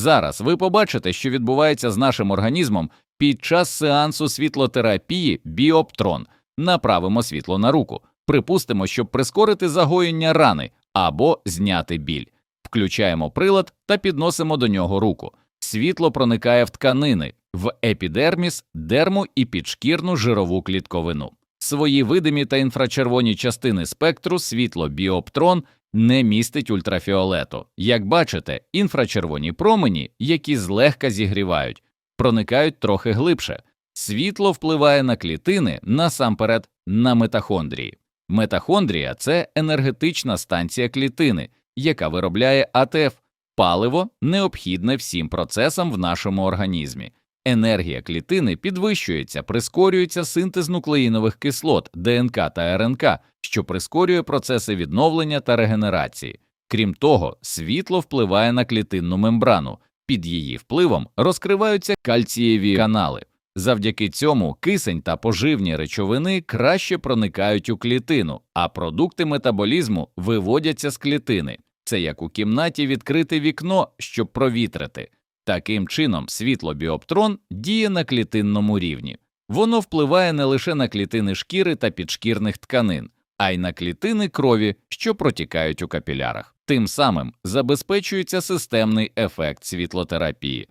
Зараз ви побачите, що відбувається з нашим організмом під час сеансу світлотерапії Біоптрон. Направимо світло на руку. Припустимо, щоб прискорити загоєння рани або зняти біль. Включаємо прилад та підносимо до нього руку. Світло проникає в тканини, в епідерміс, дерму і підшкірну жирову клітковину. Свої видимі та інфрачервоні частини спектру світло біоптрон не містить ультрафіолету. Як бачите, інфрачервоні промені, які злегка зігрівають, проникають трохи глибше. Світло впливає на клітини насамперед на метахондрії. Метахондрія це енергетична станція клітини, яка виробляє АТФ паливо, необхідне всім процесам в нашому організмі. Енергія клітини підвищується, прискорюється синтез нуклеїнових кислот, ДНК та РНК, що прискорює процеси відновлення та регенерації. Крім того, світло впливає на клітинну мембрану. Під її впливом розкриваються кальцієві канали. Завдяки цьому кисень та поживні речовини краще проникають у клітину, а продукти метаболізму виводяться з клітини. Це як у кімнаті відкрите вікно, щоб провітрити. Таким чином, світло біоптрон діє на клітинному рівні. Воно впливає не лише на клітини шкіри та підшкірних тканин, а й на клітини крові, що протікають у капілярах. Тим самим забезпечується системний ефект світлотерапії.